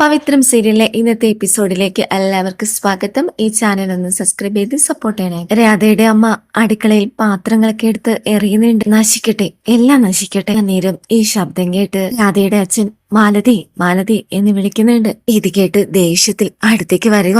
പവിത്രം സീരിയലിലെ ഇന്നത്തെ എപ്പിസോഡിലേക്ക് എല്ലാവർക്കും സ്വാഗതം. ഈ ചാനൽ ഒന്ന് സബ്സ്ക്രൈബ് ചെയ്ത് സപ്പോർട്ട് ചെയ്യണേ. രാധയുടെ അമ്മ അടുക്കളയിൽ പാത്രങ്ങളൊക്കെ എടുത്ത് എറിയുന്നുണ്ട്. നശിക്കട്ടെ എല്ലാം നശിക്കട്ടെ അന്നേരം ഈ ശബ്ദം കേട്ട് രാധയുടെ അച്ഛൻ മാലതി മാലതി എന്ന് വിളിക്കുന്നുണ്ട്. ഇത് കേട്ട് ദേഷ്യത്തിൽ അടുത്തേക്ക് വരിക.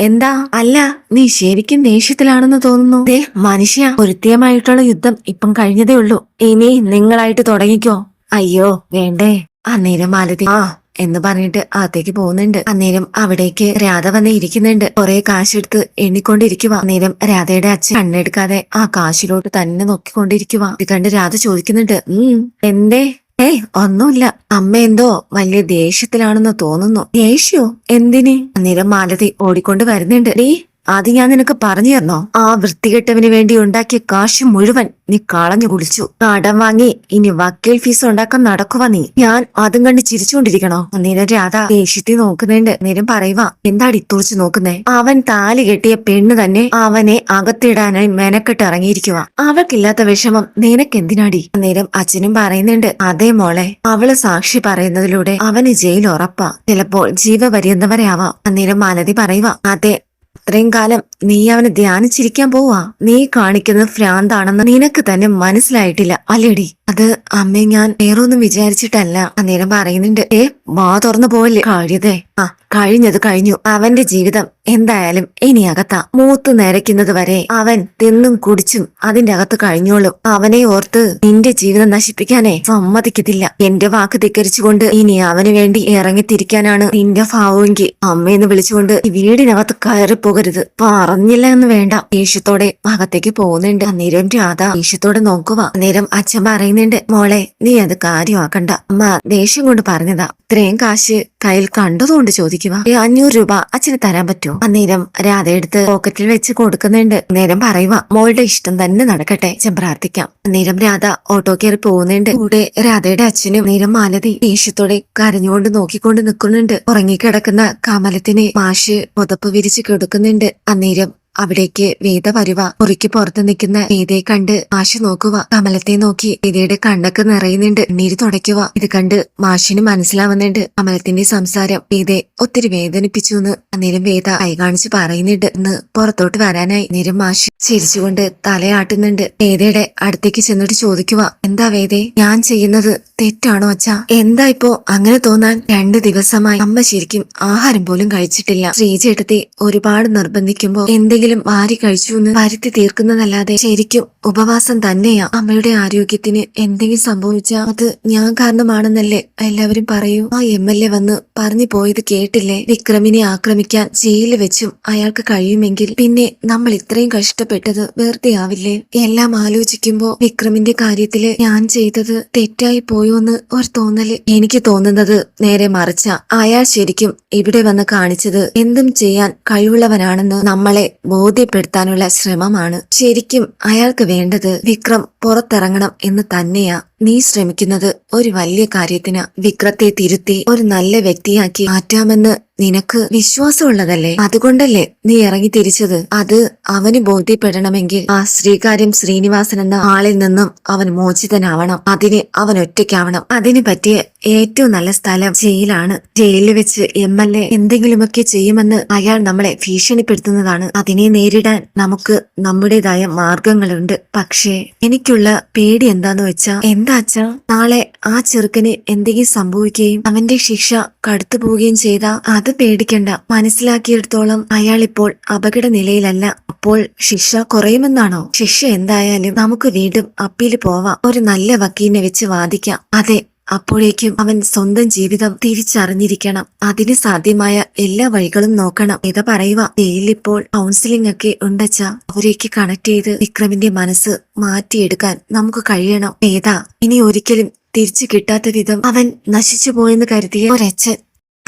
എന്താ? അല്ല നീ ശരിക്കും ദേഷ്യത്തിലാണെന്ന് തോന്നുന്നു. ദേ മനുഷ്യ പൊരുത്തിയമായിട്ടുള്ള യുദ്ധം ഇപ്പം കഴിഞ്ഞതേ ഉള്ളൂ. ഇനി നിങ്ങളായിട്ട് തുടങ്ങിക്കോ. അയ്യോ വേണ്ടേ. അന്നേരം മാലതി ആ എന്ന് പറഞ്ഞിട്ട് അകത്തേക്ക് പോകുന്നുണ്ട്. അന്നേരം അവിടേക്ക് രാധ വന്ന് ഇരിക്കുന്നുണ്ട്. കുറെ കാശെടുത്ത് എണ്ണിക്കൊണ്ടിരിക്കുക അന്നേരം രാധയുടെ അച്ഛൻ കണ്ണെടുക്കാതെ ആ കാശിലോട്ട് തന്നെ നോക്കിക്കൊണ്ടിരിക്കുക ഇത് കണ്ട് രാധ ചോദിക്കുന്നുണ്ട് ഉം എന്തേ? ഏയ് ഒന്നുമില്ല. അമ്മ എന്തോ വലിയ ദേഷ്യത്തിലാണെന്ന് തോന്നുന്നു. ദേഷ്യോ? എന്തിന്? അന്നേരം മാലതി ഓടിക്കൊണ്ട് വരുന്നുണ്ട്. ഡീ അത് ഞാൻ നിനക്ക് പറഞ്ഞു തന്നോ? ആ വൃത്തികെട്ടവന് വേണ്ടി ഉണ്ടാക്കിയ കാശ് മുഴുവൻ നീ കളഞ്ഞു കുളിച്ചു കടം വാങ്ങി ഇനി വക്കീൽ ഫീസ് ഉണ്ടാക്കാൻ നടക്കുവാ നീ. ഞാൻ അതും കണ്ട് ചിരിച്ചുകൊണ്ടിരിക്കണോ? അന്നേരം രാധ ദേഷ്യത്തിൽ നോക്കുന്നുണ്ട് നേരം പറയുക എന്താടി തുറച്ചു നോക്കുന്നേ? അവൻ താലി കെട്ടിയ പെണ്ണ് തന്നെ അവനെ അകത്തിടാനായി മെനക്കെട്ട് ഇറങ്ങിയിരിക്കുക അവൾക്കില്ലാത്ത വിഷമം നിനക്ക് എന്തിനാടി നേരം അച്ഛനും പറയുന്നുണ്ട് അതേ മോളെ അവൾ സാക്ഷി പറയുന്നതിലൂടെ അവന് ജയിൽ ഉറപ്പാ. ചിലപ്പോൾ ജീവപര്യന്തം ആവാം. അന്നേരം മാലതി പറയുക അതെ ഇത്രയും കാലം നീ അവനെ ധ്യാനിച്ചിരിക്കാൻ പോവാ. നീ കാണിക്കുന്നത് ഭ്രാന്താണെന്ന് നിനക്ക് തന്നെ മനസ്സിലായിട്ടില്ല. അല്ലേടി? അത് അമ്മേ ഞാൻ വേറൊന്നും വിചാരിച്ചിട്ടല്ല. അന്നേരം പറയുന്നുണ്ട്. ഏ വാ തുറന്നു പോവല്ലേ? കഴിയതേ ആ കഴിഞ്ഞത് കഴിഞ്ഞു. അവന്റെ ജീവിതം എന്തായാലും ഇനി അകത്താ. മൂത്ത് നരയ്ക്കുന്നത് വരെ അവൻ തിന്നും കുടിച്ചും അതിന്റെ അകത്ത് കഴിഞ്ഞോളും. അവനെ ഓർത്ത് നിന്റെ ജീവിതം നശിപ്പിക്കാനേ സമ്മതിക്കത്തില്ല. എന്റെ വാക്ക് ധിക്കരിച്ചുകൊണ്ട് ഇനി അവന് വേണ്ടി ഇറങ്ങിത്തിരിക്കാനാണ് നിന്റെ ഭാവമെങ്കിൽ. അമ്മയെന്ന് വിളിച്ചുകൊണ്ട് ഈ വീടിനകത്ത് കയറി പോകരുത് പറഞ്ഞില്ല എന്ന് വേണ്ട. ദേഷ്യത്തോടെ അകത്തേക്ക് പോകുന്നുണ്ട്. അന്നേരം രാധ ദേഷ്യത്തോടെ നോക്കുക അന്നേരം അച്ഛൻ പറയുന്നുണ്ട് മോളെ നീ അത് കാര്യമാക്കണ്ട. അമ്മ ദേഷ്യം കൊണ്ട് പറഞ്ഞതാ. ഇത്രയും കാശ് കയ്യിൽ കണ്ടതുകൊണ്ട് ചോദിക്കുക ഈ അഞ്ഞൂറ് രൂപ അച്ഛന് തരാൻ പറ്റുമോ? അന്നേരം രാധ എടുത്ത് പോക്കറ്റിൽ വെച്ച് കൊടുക്കുന്നുണ്ട്. നേരം പറയുക മോളുടെ ഇഷ്ടം തന്നെ നടക്കട്ടെ ഞാൻ പ്രാർത്ഥിക്കാം. അന്നേരം രാധ ഓട്ടോ കയറി പോകുന്നുണ്ട്. കൂടെ രാധയുടെ അച്ഛനും നേരം മാലതി ദേഷ്യത്തോടെ കരഞ്ഞുകൊണ്ട് നോക്കിക്കൊണ്ട് നിൽക്കുന്നുണ്ട്. ഉറങ്ങിക്കിടക്കുന്ന കമലത്തിനെ മാഷ് പുതപ്പ് വിരിച്ച് കൊടുക്കുന്നുണ്ട്. അന്നേരം അവിടേക്ക് വേദ വരുവ മുറിക്ക് പുറത്ത് നിൽക്കുന്ന വേദയെ കണ്ട് മാഷി നോക്കുക കമലത്തെ നോക്കി വേദയുടെ കണ്ണൊക്കെ നിറയുന്നുണ്ട്. നീര് തുടയ്ക്കുക ഇത് കണ്ട് മാഷിന് മനസ്സിലാവുന്നുണ്ട്. കമലത്തിന്റെ സംസാരം വേദയെ ഒത്തിരി വേദനിപ്പിച്ചു എന്ന്. അന്നേരം വേദ കൈ കാണിച്ച് പറയുന്നുണ്ട്. എന്ന് പുറത്തോട്ട് വരാനായി. നേരം മാഷി ചിരിച്ചുകൊണ്ട് തലയാട്ടുന്നുണ്ട്. വേദയുടെ അടുത്തേക്ക് ചെന്നിട്ട് ചോദിക്കുക എന്താ വേദേ? ഞാൻ ചെയ്യുന്നത് തെറ്റാണോ അച്ഛ? എന്താ ഇപ്പോ അങ്ങനെ തോന്നാൻ? രണ്ട് ദിവസമായി അമ്മ ശരിക്കും ആഹാരം പോലും കഴിച്ചിട്ടില്ല. ശ്രീചേട്ടത്തെ ഒരുപാട് നിർബന്ധിക്കുമ്പോ എന്തെങ്കിലും വാരി കഴിച്ചു എന്ന് വരുത്തി തീർക്കുന്നതല്ലാതെ ശരിക്കും ഉപവാസം തന്നെയാ. അമ്മയുടെ ആരോഗ്യത്തിന് എന്തെങ്കിലും സംഭവിച്ചാ അത് ഞാൻ കാരണമാണെന്നല്ലേ എല്ലാവരും പറയൂ. ആ എം എൽ എ വന്ന് പറഞ്ഞു പോയത് കേട്ടില്ലേ? വിക്രമിനെ ആക്രമിക്കാൻ ജയിലിൽ വെച്ചും അയാൾക്ക് കഴിയുമെങ്കിൽ പിന്നെ നമ്മൾ ഇത്രയും കഷ്ടപ്പെട്ടത് വെറുതെ ആവില്ലേ എല്ലാം ആലോചിക്കുമ്പോ വിക്രമിന്റെ കാര്യത്തിൽ ഞാൻ ചെയ്തത് തെറ്റായി പോയോ എന്ന് ഒരു തോന്നൽ. എനിക്ക് തോന്നുന്നത് നേരെ മറിച്ച. അയാൾ ശരിക്കും ഇവിടെ വന്ന് കാണിച്ചത് എന്തും ചെയ്യാൻ കഴിവുള്ളവനാണെന്ന് നമ്മളെ ബോധ്യപ്പെടുത്താനുള്ള ശ്രമമാണ് ശരിക്കും അയാൾക്ക് വേണ്ടത് വിക്രം പുറത്തിറങ്ങണം എന്ന് തന്നെയാ. നീ ശ്രമിക്കുന്നത് ഒരു വലിയ കാര്യത്തിന് വിക്രത്തെ തിരുത്തി ഒരു നല്ല വ്യക്തിയാക്കി മാറ്റാമെന്ന് നിനക്ക് വിശ്വാസമുള്ളതല്ലേ? അതുകൊണ്ടല്ലേ നീ ഇറങ്ങി തിരിച്ചത്? അത് അവന് ബോധ്യപ്പെടണമെങ്കിൽ ആ ശ്രീകാര്യം ശ്രീനിവാസൻ എന്ന ആളിൽ നിന്നും അവൻ മോചിതനാവണം. അതിന് അവൻ ഒറ്റയ്ക്കാവണം. അതിന് പറ്റിയ ഏറ്റവും നല്ല സ്ഥലം ജയിലാണ്. ജയിലിൽ വെച്ച് എം എൽ എ എന്തെങ്കിലുമൊക്കെ ചെയ്യുമെന്ന് അയാൾ നമ്മളെ ഭീഷണിപ്പെടുത്തുന്നതാണ്. അതിനെ നേരിടാൻ നമുക്ക് നമ്മുടേതായ മാർഗങ്ങളുണ്ട്. പക്ഷേ എനിക്കുള്ള പേടി എന്താന്ന് വെച്ചാൽ എന്താ അച്ഛാ നാളെ ആ ചെറുക്കന് എന്തെങ്കിലും സംഭവിക്കുകയും അവന്റെ ശിക്ഷ കടുത്തു പോവുകയും ചെയ്ത അത് പേടിക്കണ്ട. മനസ്സിലാക്കിയിടത്തോളം അയാൾ ഇപ്പോൾ അപകട നിലയിലല്ല. അപ്പോൾ ശിക്ഷ കുറയുമെന്നാണോ? ശിക്ഷ എന്തായാലും നമുക്ക് വീണ്ടും അപ്പീൽ പോവാം. ഒരു നല്ല വക്കീലിനെ വെച്ച് വാദിക്കാം. അതെ അപ്പോഴേക്കും അവൻ സ്വന്തം ജീവിതം തിരിച്ചറിഞ്ഞിരിക്കണം. അതിന് സാധ്യമായ എല്ലാ വഴികളും നോക്കണം. ഇത പറയുക ജയിലിപ്പോൾ കൗൺസിലിംഗ് ഒക്കെ ഉണ്ടച്ച അവരേക്ക് കണക്ട് ചെയ്ത് വിക്രമിന്റെ മനസ്സ് മാറ്റിയെടുക്കാൻ നമുക്ക് കഴിയണം. ഏതാ ഇനി ഒരിക്കലും തിരിച്ചു കിട്ടാത്ത വിധം അവൻ നശിച്ചു പോയെന്ന് കരുതിയ ഒരച്ഛൻ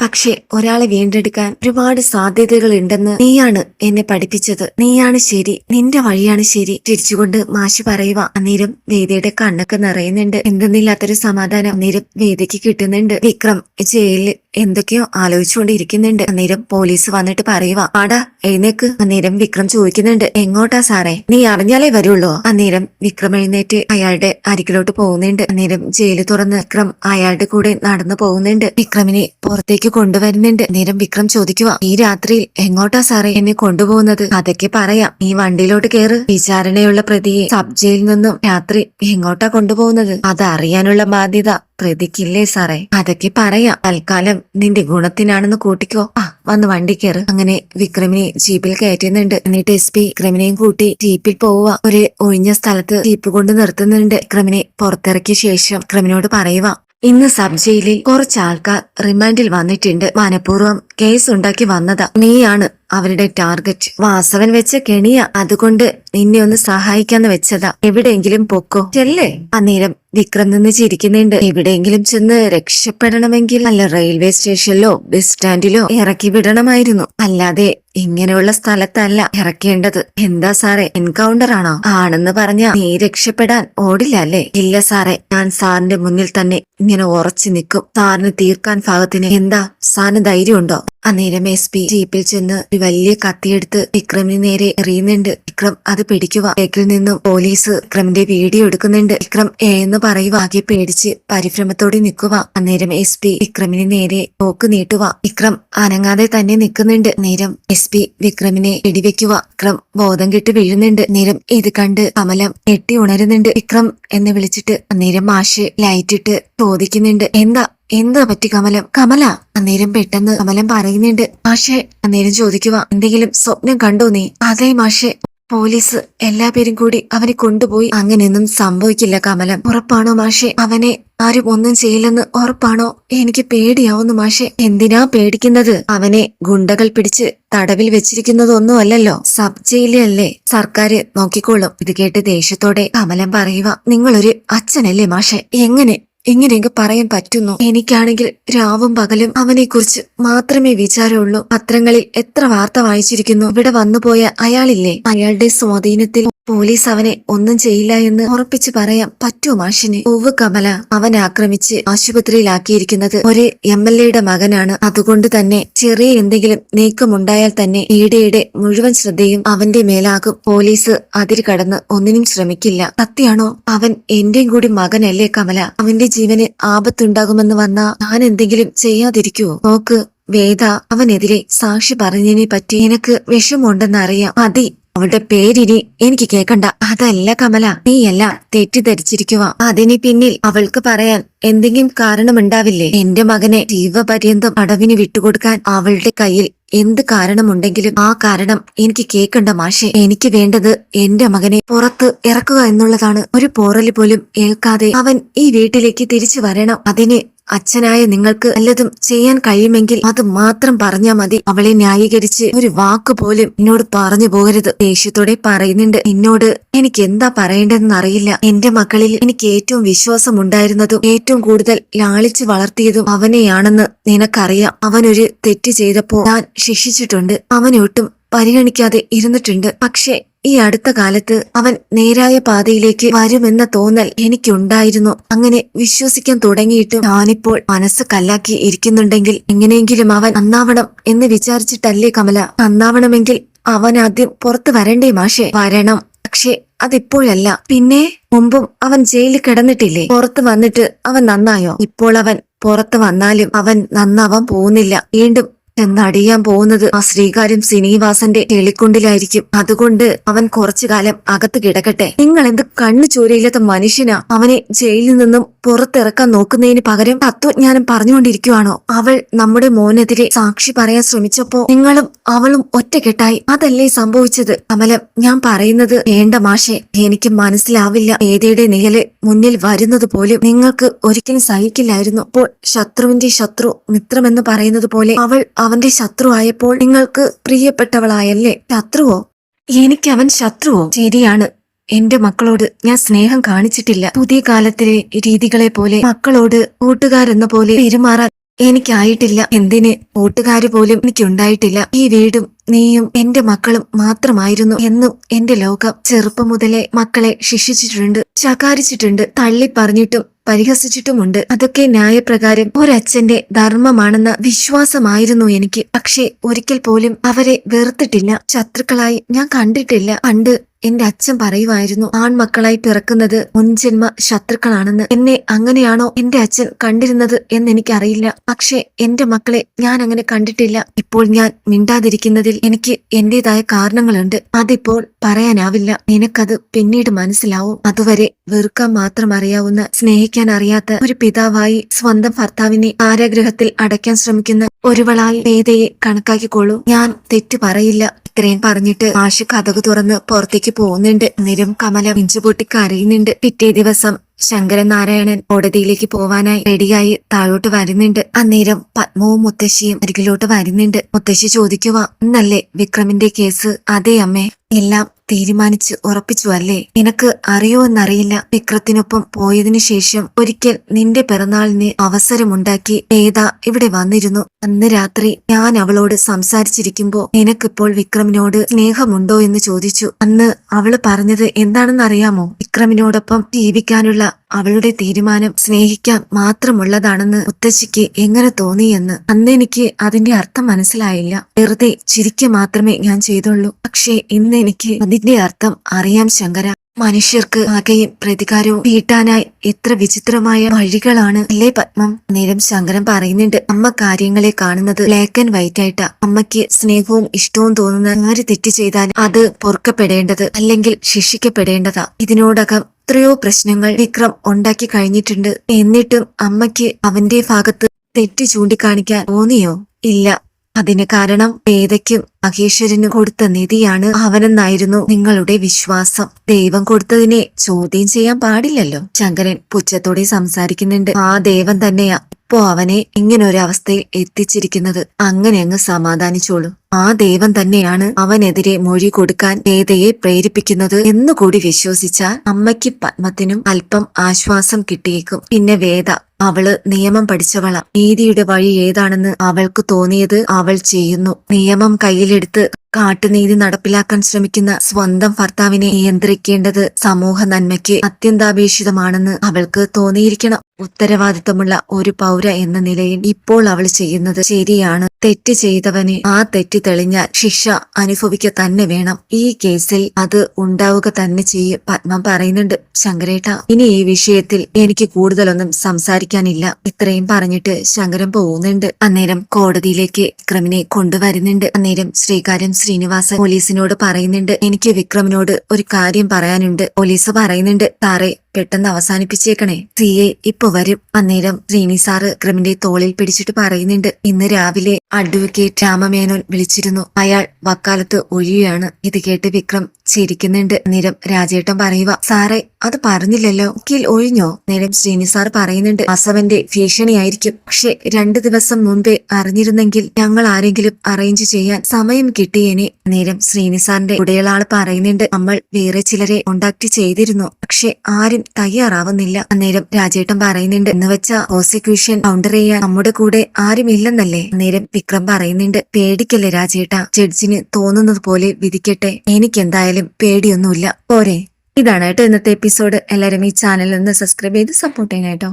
പക്ഷെ ഒരാളെ വീണ്ടെടുക്കാൻ ഒരുപാട് സാധ്യതകൾ ഉണ്ടെന്ന് നീയാണ് എന്നെ പഠിപ്പിച്ചത്. നീയാണ് ശരി നിന്റെ വഴിയാണ് ശരി. തിരിച്ചുകൊണ്ട് മാഷി പറയുക അന്നേരം വേദയുടെ കണ്ണൊക്കെ നിറയുന്നുണ്ട്. എന്തെന്നില്ലാത്തൊരു സമാധാനം അന്നേരം വേദയ്ക്ക് കിട്ടുന്നുണ്ട്. വിക്രം ജയിലിൽ എന്തൊക്കെയോ ആലോചിച്ചുകൊണ്ടിരിക്കുന്നുണ്ട്. അന്നേരം പോലീസ് വന്നിട്ട് പറയുക ആടാ എഴുന്നേക്ക്. അന്നേരം വിക്രം ചോദിക്കുന്നുണ്ട് എങ്ങോട്ടാ സാറേ? നീ അറിഞ്ഞാലേ വരുള്ളൂ. അന്നേരം വിക്രം എഴുന്നേറ്റ് അയാളുടെ അരികിലോട്ട് പോകുന്നുണ്ട്. അന്നേരം ജയിൽ തുറന്ന് വിക്രം അയാളുടെ കൂടെ നടന്നു പോകുന്നുണ്ട്. വിക്രമിനെ പുറത്തേക്ക് കൊണ്ടുവരുന്നുണ്ട്. അന്നേരം വിക്രം ചോദിക്കുക ഈ രാത്രിയിൽ എങ്ങോട്ടാ സാറേ എന്നെ കൊണ്ടുപോകുന്നത്? അതൊക്കെ പറയാം. ഈ വണ്ടിയിലോട്ട് കയറ് വിചാരണയുള്ള പ്രതിയെ സബ് ജയിലിൽ നിന്നും രാത്രി എങ്ങോട്ടാ കൊണ്ടുപോകുന്നത്? അതറിയാനുള്ള ബാധ്യത പ്രതിക്കില്ലേ സാറേ? അതൊക്കെ പറയാം. തൽക്കാലം നിന്റെ ഗുണത്തിനാണെന്ന് കൂട്ടിക്കോ. ആ വന്ന് വണ്ടി കയറ് അങ്ങനെ വിക്രമിനെ ജീപ്പിൽ കയറ്റുന്നുണ്ട്. എന്നിട്ട് എസ് പി വിക്രമിനെയും കൂട്ടി ജീപ്പിൽ പോവുക. ഒരു ഒഴിഞ്ഞ സ്ഥലത്ത് ജീപ്പ് കൊണ്ട് നിർത്തുന്നുണ്ട്. വിക്രമിനെ പുറത്തിറക്കിയ ശേഷം വിക്രമിനോട് പറയുക ഇന്ന് സബ് ജയിലിൽ കുറച്ച് റിമാൻഡിൽ വന്നിട്ടുണ്ട്. മനഃപൂർവം കേസ് ഉണ്ടാക്കി വന്നതാ. നീയാണ് അവരുടെ ടാർഗറ്റ് വാസവൻ വെച്ച കെണിയ. അതുകൊണ്ട് നിന്നെ ഒന്ന് സഹായിക്കാന്ന് വെച്ചതാ. എവിടെയെങ്കിലും പൊക്കോ. ചെല്ലേ? അന്നേരം വിക്രം നിന്ന് ചിരിക്കുന്നുണ്ട്. എവിടെയെങ്കിലും ചെന്ന് രക്ഷപ്പെടണമെങ്കിൽ അല്ല റെയിൽവേ സ്റ്റേഷനിലോ ബസ് സ്റ്റാൻഡിലോ ഇറക്കി വിടണമായിരുന്നു. അല്ലാതെ ഇങ്ങനെയുള്ള സ്ഥലത്തല്ല ഇറക്കേണ്ടത്. എന്താ സാറേ? എൻകൗണ്ടർ ആണോ? ആണെന്ന് പറഞ്ഞ നീ രക്ഷപ്പെടാൻ ഓടില്ല അല്ലേ? ഇല്ല സാറേ. ഞാൻ സാറിന്റെ മുന്നിൽ തന്നെ ഇങ്ങനെ ഉറച്ചു നിൽക്കും. സാറിന് തീർക്കാൻ ഭാഗത്തിന് എന്താ? സാറിന് ധൈര്യമുണ്ടോ? അന്നേരം എസ് പി ജീപ്പിൽ ചെന്ന് ഒരു വലിയ കത്തിയെടുത്ത് വിക്രമിന് നേരെ എറിയുന്നുണ്ട്. വിക്രം അത് പിടിക്കുക. ബേക്കിൽ നിന്നും പോലീസ് വിക്രമിന്റെ വീഡിയോ എടുക്കുന്നുണ്ട്. വിക്രം ഏ എന്ന് പറയുക. ആകെ പേടിച്ച് പരിഭ്രമത്തോടെ നിൽക്കുക. അന്നേരം എസ് പി വിക്രമിന് നേരെ നോക്ക് നീട്ടുക. വിക്രം അനങ്ങാതെ തന്നെ നിൽക്കുന്നുണ്ട്. നേരം എസ് പി വിക്രമിനെ വെടിവെക്കുക. വിക്രം ബോധം കെട്ട് വീഴുന്നുണ്ട്. നേരം ഇത് കണ്ട് കമലം ഞെട്ടി ഉണരുന്നുണ്ട്. വിക്രം എന്ന് വിളിച്ചിട്ട് അന്നേരം മാഷ് ലൈറ്റിട്ട് ചോദിക്കുന്നുണ്ട്. എന്താ എന്താ പറ്റി കമലം? കമല അന്നേരം പെട്ടെന്ന് കമലം പറയുന്നുണ്ട് മാഷെ അന്നേരം ചോദിക്കുക എന്തെങ്കിലും സ്വപ്നം കണ്ടോ നീ? അതെ മാഷെ. പോലീസ് എല്ലാ പേരും കൂടി അവനെ കൊണ്ടുപോയി. അങ്ങനെയൊന്നും സംഭവിക്കില്ല കമലം. ഉറപ്പാണോ മാഷെ? അവനെ ആരും ഒന്നും ചെയ്യില്ലെന്ന് ഉറപ്പാണോ? എനിക്ക് പേടിയാവുന്നു മാഷെ. എന്തിനാ പേടിക്കുന്നത്? അവനെ ഗുണ്ടകൾ പിടിച്ച് തടവിൽ വെച്ചിരിക്കുന്നതൊന്നും അല്ലല്ലോ. സബ് ജയിലല്ലേ സർക്കാര് നോക്കിക്കോളും. ഇത് കേട്ട് ദേഷ്യത്തോടെ കമലം പറയുക നിങ്ങളൊരു അച്ഛനല്ലേ മാഷെ? എങ്ങനെ ഇങ്ങനെയൊക്കെ പറയാൻ പറ്റുന്നു. എനിക്കാണെങ്കിൽ രാവും പകലും അവനെക്കുറിച്ച് മാത്രമേ വിചാരമുള്ളൂ. പത്രങ്ങളിൽ എത്ര വാർത്ത വായിച്ചിരിക്കുന്നു. ഇവിടെ വന്നുപോയ അയാളില്ലേ? അയാളുടെ സ്വാധീനത്തിൽ പോലീസ് അവനെ ഒന്നും ചെയ്യില്ല എന്ന് ഉറപ്പിച്ചു പറയാം പറ്റുമോ മാഷിന്? ഒവ് കമല അവൻ ആക്രമിച്ച് ആശുപത്രിയിലാക്കിയിരിക്കുന്നത് ഒരു എം എൽ എയുടെ മകനാണ്. അതുകൊണ്ട് തന്നെ ചെറിയ എന്തെങ്കിലും നീക്കമുണ്ടായാൽ തന്നെ ഈടെയുടെ മുഴുവൻ ശ്രദ്ധയും അവന്റെ മേലാകും. പോലീസ് അതിര് കടന്ന് ഒന്നിനും ശ്രമിക്കില്ല. സത്യാണോ അവൻ എന്റെയും കൂടി മകനല്ലേ കമല? അവന്റെ ജീവന് ആപത്തുണ്ടാകുമെന്ന് വന്നാ ഞാൻ എന്തെങ്കിലും ചെയ്യാതിരിക്കുവോ? നോക്ക് വേദ അവനെതിരെ സാക്ഷി പറഞ്ഞതിനെ പറ്റി എനിക്ക് വിഷമമുണ്ടെന്നറിയാം. മതി അവളുടെ പേരിനി എനിക്ക് കേക്കണ്ട. അതല്ല കമല. നീയല്ല തെറ്റിദ്ധരിച്ചിരിക്കുക അതിന് പിന്നിൽ അവൾക്ക് പറയാൻ എന്തെങ്കിലും കാരണമുണ്ടാവില്ലേ? എന്റെ മകനെ ജീവപര്യന്തം അടവിന് വിട്ടുകൊടുക്കാൻ അവളുടെ കയ്യിൽ എന്ത് കാരണമുണ്ടെങ്കിലും ആ കാരണം എനിക്ക് കേക്കണ്ട മാഷെ. എനിക്ക് വേണ്ടത് എന്റെ മകനെ പുറത്ത് ഇറക്കുക എന്നുള്ളതാണ്. ഒരു പോറൽ പോലും ഏൽക്കാതെ അവൻ ഈ വീട്ടിലേക്ക് തിരിച്ചു വരണം. അതിന് അച്ഛനായ നിങ്ങൾക്ക് വല്ലതും ചെയ്യാൻ കഴിയുമെങ്കിൽ അത് മാത്രം പറഞ്ഞാൽ മതി. അവളെ ന്യായീകരിച്ച് ഒരു വാക്ക് പോലും എന്നോട് പറഞ്ഞു പോകരുത്. ദേഷ്യത്തോടെ പറയുന്നുണ്ട് എന്നോട് എനിക്ക് എന്താ പറയേണ്ടതെന്ന് അറിയില്ല എന്റെ മക്കളിൽ എനിക്ക് ഏറ്റവും വിശ്വാസം ഉണ്ടായിരുന്നതും ഏറ്റവും കൂടുതൽ ലാളിച്ചു വളർത്തിയതും അവനെയാണെന്ന് നിനക്കറിയാം. അവനൊരു തെറ്റ് ചെയ്തപ്പോൾ ഞാൻ ശിക്ഷിച്ചിട്ടുണ്ട്. അവനെ ഒട്ടും പരിഗണിക്കാതെ ഇരുന്നിട്ടുണ്ട്. പക്ഷേ ഈ അടുത്ത കാലത്ത് അവൻ നേരായ പാതയിലേക്ക് വരുമെന്ന തോന്നൽ എനിക്കുണ്ടായിരുന്നു. അങ്ങനെ വിശ്വസിക്കാൻ തുടങ്ങിയിട്ട് ഞാനിപ്പോൾ മനസ്സ് കല്ലാക്കി ഇരിക്കുന്നുണ്ടെങ്കിൽ എങ്ങനെയെങ്കിലും അവൻ നന്നാവണം എന്ന് വിചാരിച്ചിട്ടല്ലേ കമല? നന്നാവണമെങ്കിൽ അവൻ ആദ്യം പുറത്തു വരണ്ടേ മാഷെ? വരണം. പക്ഷേ അതിപ്പോഴല്ല. പിന്നെ മുമ്പും അവൻ ജയിലിൽ കിടന്നിട്ടില്ലേ? പുറത്ത് വന്നിട്ട് അവൻ നന്നായോ? ഇപ്പോൾ അവൻ പുറത്ത് വന്നാലും അവൻ നന്നാവാൻ പോകുന്നില്ല. വീണ്ടും ചെന്നടിയാൻ പോകുന്നത് ആ ശ്രീകാര്യം ശ്രീനിവാസന്റെ ചെളിക്കുണ്ടിലായിരിക്കും അതുകൊണ്ട് അവൻ കുറച്ചു കാലം അകത്ത് കിടക്കട്ടെ. നിങ്ങൾ എന്ത് കണ്ണു ചോരയില്ലാത്ത മനുഷ്യനാ? അവനെ ജയിലിൽ നിന്നും പുറത്തിറക്കാൻ നോക്കുന്നതിന് പകരം തത്വജ്ഞാനം പറഞ്ഞുകൊണ്ടിരിക്കുവാണോ? അവൾ നമ്മുടെ മോനെതിരെ സാക്ഷി പറയാൻ ശ്രമിച്ചപ്പോ നിങ്ങളും അവളും ഒറ്റക്കെട്ടായി. അതല്ലേ സംഭവിച്ചത്? കമലം ഞാൻ പറയുന്നത് വേണ്ട മാഷെ. എനിക്ക് മനസ്സിലാവില്ല. ഏതയുടെ നിഴൽ മുന്നിൽ വരുന്നത് പോലും നിങ്ങൾക്ക് ഒരിക്കലും സഹിക്കില്ലായിരുന്നു. അപ്പോൾ ശത്രുവിന്റെ ശത്രു മിത്രമെന്ന് പറയുന്നത് പോലെ അവൾ അവന്റെ ശത്രു ആയപ്പോൾ നിങ്ങൾക്ക് പ്രിയപ്പെട്ടവളായല്ലേ? ശത്രുവോ? അവൻ ശത്രുവോ? ശരിയാണ്. എന്റെ മക്കളോട് ഞാൻ സ്നേഹം കാണിച്ചിട്ടില്ല. പുതിയ കാലത്തിലെ രീതികളെ പോലെ മക്കളോട് കൂട്ടുകാരെന്ന പോലെ പെരുമാറാൻ എനിക്കായിട്ടില്ല. എന്തിന്? കൂട്ടുകാര് പോലും എനിക്കുണ്ടായിട്ടില്ല. ഈ വീടും നീയും എന്റെ മക്കളും മാത്രമായിരുന്നു എന്നും എന്റെ ലോകം ചെറുപ്പം മുതലേ മക്കളെ ശിക്ഷിച്ചിട്ടുണ്ട് ശകാരിച്ചിട്ടുണ്ട് തള്ളി പറഞ്ഞിട്ടും പരിഹസിച്ചിട്ടുമുണ്ട്. അതൊക്കെ ന്യായപ്രകാരം ഒരച്ഛന്റെ ധർമ്മമാണെന്ന വിശ്വാസമായിരുന്നു എനിക്ക്. പക്ഷേ ഒരിക്കൽ പോലും അവരെ വെറുത്തിട്ടില്ല. ശത്രുക്കളായി ഞാൻ കണ്ടിട്ടില്ല. പണ്ട് എന്റെ അച്ഛൻ പറയുമായിരുന്നു ആൺമക്കളായി പിറക്കുന്നത് മുൻജന്മ ശത്രുക്കളാണെന്ന്. എന്നെ അങ്ങനെയാണോ എന്റെ അച്ഛൻ കണ്ടിരുന്നത് എന്നെനിക്കറിയില്ല പക്ഷേ എന്റെ മക്കളെ ഞാൻ അങ്ങനെ കണ്ടിട്ടില്ല. ഇപ്പോൾ ഞാൻ മിണ്ടാതിരിക്കുന്നതിൽ എനിക്ക് എന്റേതായ കാരണങ്ങളുണ്ട്. അതിപ്പോൾ പറയാനാവില്ല. നിനക്കത് പിന്നീട് മനസ്സിലാവും. അതുവരെ വെറുക്കാൻ മാത്രം അറിയാവുന്ന സ്നേഹിക്കാൻ അറിയാത്ത ഒരു പിതാവായി സ്വന്തം ഭർത്താവിനെ കാരാഗ്രഹത്തിൽ അടയ്ക്കാൻ ശ്രമിക്കുന്ന ഒരുവളായി വേദയെ കണക്കാക്കിക്കോളൂ ഞാൻ തെറ്റ് പറയില്ല. ഇത്രയും പറഞ്ഞിട്ട് ആഷ് കഥകു തുറന്ന് പുറത്തേക്ക് പോകുന്നുണ്ട്. നിരം കമല പിഞ്ചുപൊട്ടി കരയുന്നുണ്ട്. പിറ്റേ ദിവസം ശങ്കരൻ നാരായണൻ കോടതിയിലേക്ക് പോവാനായി റെഡിയായി താഴോട്ട് വരുന്നുണ്ട്. അന്നേരം പത്മവും മുത്തശ്ശിയും അരികിലോട്ട് വരുന്നുണ്ട്. മുത്തശ്ശി ചോദിക്കുക ഇന്നല്ലേ വിക്രമിന്റെ കേസ്? അതെ അമ്മേ എല്ലാം തീരുമാനിച്ച് ഉറപ്പിച്ചു അല്ലേ? നിനക്ക് അറിയോ എന്നറിയില്ല. വിക്രത്തിനൊപ്പം പോയതിനു ശേഷം ഒരിക്കൽ നിന്റെ പിറന്നാളിന് അവസരമുണ്ടാക്കി വേദ ഇവിടെ വന്നിരുന്നു. അന്ന് രാത്രി ഞാൻ അവളോട് സംസാരിച്ചിരിക്കുമ്പോ നിനക്കിപ്പോൾ വിക്രമിനോട് സ്നേഹമുണ്ടോ എന്ന് ചോദിച്ചു. അന്ന് അവൾ പറഞ്ഞത് എന്താണെന്ന് അറിയാമോ വിക്രമിനോടൊപ്പം ജീവിക്കാനുള്ള അവളുടെ തീരുമാനം സ്നേഹിക്കാൻ മാത്രമുള്ളതാണെന്ന് മുത്തശ്ശിക്ക് എങ്ങനെ തോന്നിയെന്ന് അന്ന് എനിക്ക് അതിന്റെ അർത്ഥം മനസ്സിലായില്ല. വെറുതെ ചിരിക്ക മാത്രമേ ഞാൻ ചെയ്തുള്ളൂ. പക്ഷേ ഇന്ന് എനിക്ക് അതിന്റെ അർത്ഥം അറിയാം ശങ്കര. മനുഷ്യർക്ക് ആകെയും പ്രതികാരവും വീട്ടാനായി എത്ര വിചിത്രമായ വഴികളാണ് അല്ലേ പത്മം? നേരം ശങ്കരൻ പറയുന്നുണ്ട് അമ്മ കാര്യങ്ങളെ കാണുന്നത് ബ്ലാക്ക് ആൻഡ് വൈറ്റ് ആയിട്ടാ. അമ്മയ്ക്ക് സ്നേഹവും ഇഷ്ടവും തോന്നുന്ന ആര് തെറ്റ് ചെയ്താൽ അത് പൊറുക്കപ്പെടേണ്ടത് അല്ലെങ്കിൽ ശിക്ഷിക്കപ്പെടേണ്ടതാ. ഇതിനോടകം എത്രയോ പ്രശ്നങ്ങൾ വിക്രം ഉണ്ടാക്കി കഴിഞ്ഞിട്ടുണ്ട്. എന്നിട്ടും അമ്മയ്ക്ക് അവന്റെ ഭാഗത്ത് തെറ്റ് ചൂണ്ടിക്കാണിക്കാൻ തോന്നിയോ? ഇല്ല. അതിന് കാരണം വേദയ്ക്കും മഹേശ്വരന് കൊടുത്ത നിധിയാണ് അവനെന്നായിരുന്നു നിങ്ങളുടെ വിശ്വാസം. ദൈവം കൊടുത്തതിനെ ചോദ്യം ചെയ്യാൻ പാടില്ലല്ലോ. ശങ്കരൻ പുച്ഛത്തോടെ സംസാരിക്കുന്നുണ്ട്. ആ ദൈവം തന്നെയാ ഇപ്പോ അവനെ ഇങ്ങനൊരവസ്ഥയിൽ എത്തിച്ചിരിക്കുന്നത്. അങ്ങനെ അങ്ങ് സമാധാനിച്ചോളൂ. ആ ദൈവം തന്നെയാണ് അവനെതിരെ മൊഴി കൊടുക്കാൻ വേദയെ പ്രേരിപ്പിക്കുന്നത് എന്നുകൂടി വിശ്വസിച്ചാൽ അമ്മയ്ക്ക് പത്മത്തിനും അല്പം ആശ്വാസം കിട്ടിയേക്കും. പിന്നെ വേദ അവൾ നിയമം പഠിച്ചവള. നീതിയുടെ വഴി ഏതാണെന്ന് അവൾക്ക് തോന്നിയത് അവൾ ചെയ്യുന്നു. നിയമം കയ്യിലെടുത്ത് കാട്ടുനീതി നടപ്പിലാക്കാൻ ശ്രമിക്കുന്ന സ്വന്തം ഭർത്താവിനെ നിയന്ത്രിക്കേണ്ടത് സമൂഹ നന്മയ്ക്ക് അത്യന്താപേക്ഷിതമാണെന്ന് അവൾക്ക് തോന്നിയിരിക്കണം. ഉത്തരവാദിത്തമുള്ള ഒരു പൗര എന്ന നിലയിൽ ഇപ്പോൾ അവൾ ചെയ്യുന്നത് ശരിയാണ്. തെറ്റ് ചെയ്തവന് ആ തെറ്റ് തെളിഞ്ഞാൽ ശിക്ഷ അനുഭവിക്കുക തന്നെ വേണം. ഈ കേസിൽ അത് ഉണ്ടാവുക തന്നെ ചെയ്യും പത്മം പറയുന്നുണ്ട്. ശങ്കരേട്ട ഇനി ഈ വിഷയത്തിൽ എനിക്ക് കൂടുതലൊന്നും സംസാരിക്കാനില്ല. ഇത്രയും പറഞ്ഞിട്ട് ശങ്കരൻ പോകുന്നുണ്ട്. അന്നേരം കോടതിയിലേക്ക് വിക്രമിനെ കൊണ്ടുവരുന്നുണ്ട്. അന്നേരം ശ്രീകാര്യം ശ്രീനിവാസൻ പോലീസിനോട് പറയുന്നുണ്ട്. എനിക്ക് വിക്രമിനോട് ഒരു കാര്യം പറയാനുണ്ട്. പോലീസ് പറയുന്നുണ്ട് സാറേ പെട്ടെന്ന് അവസാനിപ്പിച്ചേക്കണേ. സിയെ ഇപ്പൊ വരും. അന്നേരം ശ്രീനി സാറ് വിക്രമിന്റെ തോളിൽ പിടിച്ചിട്ട് പറയുന്നുണ്ട്. ഇന്ന് രാവിലെ അഡ്വക്കേറ്റ് രാമമേനോൻ വിളിച്ചിരുന്നു. അയാൾ വക്കാലത്ത് ഒഴിയുകയാണ്. ഇത് കേട്ട് വിക്രം ചിരിക്കുന്നുണ്ട്. നിരം രാജേട്ടൻ പറയുക സാറേ അത് പറഞ്ഞില്ലല്ലോ. വക്കീൽ ഒഴിഞ്ഞോ? നേരം ശ്രീനി സാർ പറയുന്നുണ്ട്. അസവന്റെ ഭീഷണിയായിരിക്കും. പക്ഷെ രണ്ടു ദിവസം മുമ്പേ അറിഞ്ഞിരുന്നെങ്കിൽ ഞങ്ങൾ ആരെങ്കിലും അറേഞ്ച് ചെയ്യാൻ സമയം കിട്ടിയേനെ. നേരം ശ്രീനി സാറിന്റെ ഉടയളാൾ പറയുന്നുണ്ട്. നമ്മൾ വേറെ ചിലരെ കോണ്ടാക്ട് ചെയ്തിരുന്നു. പക്ഷെ ആരും തയ്യാറാവുന്നില്ല. അന്നേരം രാജേട്ടൻ പറയുന്നുണ്ട്. എന്ന് വെച്ചാ പ്രോസിക്യൂഷൻ കൗണ്ടർ ചെയ്യാൻ നമ്മുടെ കൂടെ ആരും ഇല്ലെന്നല്ലേ? അന്നേരം വിക്രം പറയുന്നുണ്ട്. പേടിക്കല്ലേ രാജേട്ട? ജഡ്ജിന് തോന്നുന്നത് പോലെ വിധിക്കട്ടെ. എനിക്കെന്തായാലും പേടിയൊന്നുമില്ല. പോരെ. ഇതാണ് കേട്ടോ ഇന്നത്തെ എപ്പിസോഡ്. എല്ലാവരും ഈ ചാനലിൽ ഒന്ന് സബ്സ്ക്രൈബ് ചെയ്ത് സപ്പോർട്ട് ചെയ്യണം കേട്ടോ.